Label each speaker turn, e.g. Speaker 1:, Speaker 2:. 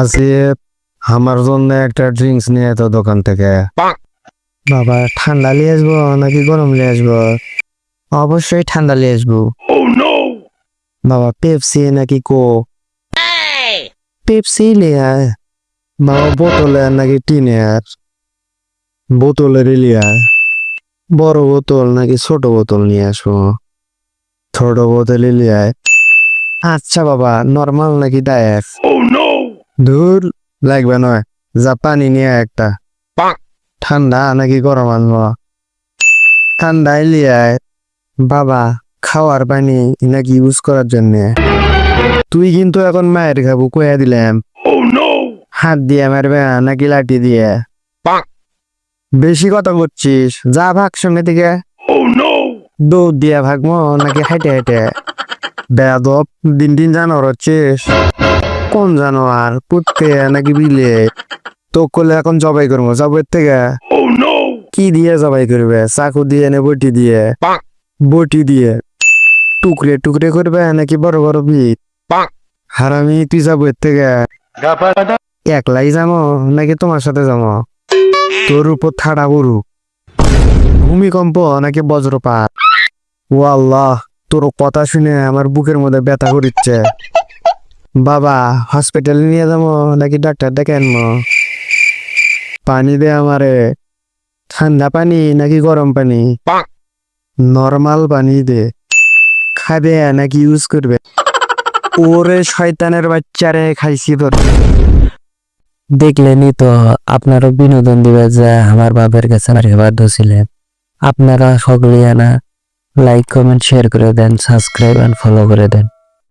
Speaker 1: আসিফ আমার জন্য একটা ড্রিঙ্কস নিয়ে তো দোকান থেকে। বাবা ঠান্ডা নিয়ে আসব নাকি গরম নিয়ে আসব? অবশ্যই ঠান্ডা নিয়ে আসব। বাবা পেপসি নাকি কো পেপসি আয়। বাবা বোতলে নাকি টিনে আর বোতলের লিয়া বড় বোতল নাকি ছোট বোতল নিয়ে আসব? ছোট বোতল লিয়ে আয়। আচ্ছা বাবা নর্মাল নাকি ডায়েট দূর লাগবে নয়। যা পানি নিয়ে একটা। ঠান্ডা নাকি গরম আনব ঠান্ডা লিয়ে আয় বাবা খাওয়ার পানি নাকি ইউজ করার জন্য? তুই কিন্তু এখন মায়ের খাব কয়ে দিলাম। হাত দিয়ে মারবে নাকি লাঠি দিয়ে? বেশি কথা করছিস যা ভাগ সঙ্গে থেকে। দৌড় দিয়ে ভাগবো নাকি হাইটে হাইটে? বেদব দিন দিন জানোয়ার হচ্ছিস কোন জানোয়ার পুতকে নাকি বিলে? তো করলে এখন জবাই করব জবের থেকে। কি দিয়ে জবাই করবে? চাকু দিয়ে না বটি দিয়ে? বটি দিয়ে। টুকরে টুকরে করবে নাকি বড় বড় বিট? হারামি তুই যাব এর থেকে। একলাই যাব নাকি তোমার সাথে যাব তোর উপর থাড়া গরু ভূমিকম্প নাকি বজ্রপাত? ও আল্লাহ তোর কথা শুনে আমার বুকের মধ্যে ব্যথা করিচ্ছে। বাবা হসপিটালে নিয়ে যাব নাকি ডাক্তার ডেকে আনব? পানি দে আমারে। ঠান্ডা পানি নাকি গরম পানি? নর্মাল পানি দে। খাবে নাকি ইউজ করবে? ওরে শয়তানের বাচ্চারে খাইছি তোর।
Speaker 2: দেখলেনই তো আপনারও বিনোদন দিবে যে আমার বাপের কাছে আমার আপনারা সকলে না লাইক কমেন্ট শেয়ার করে দেন সাবস্ক্রাইব এন্ড ফলো করে দেন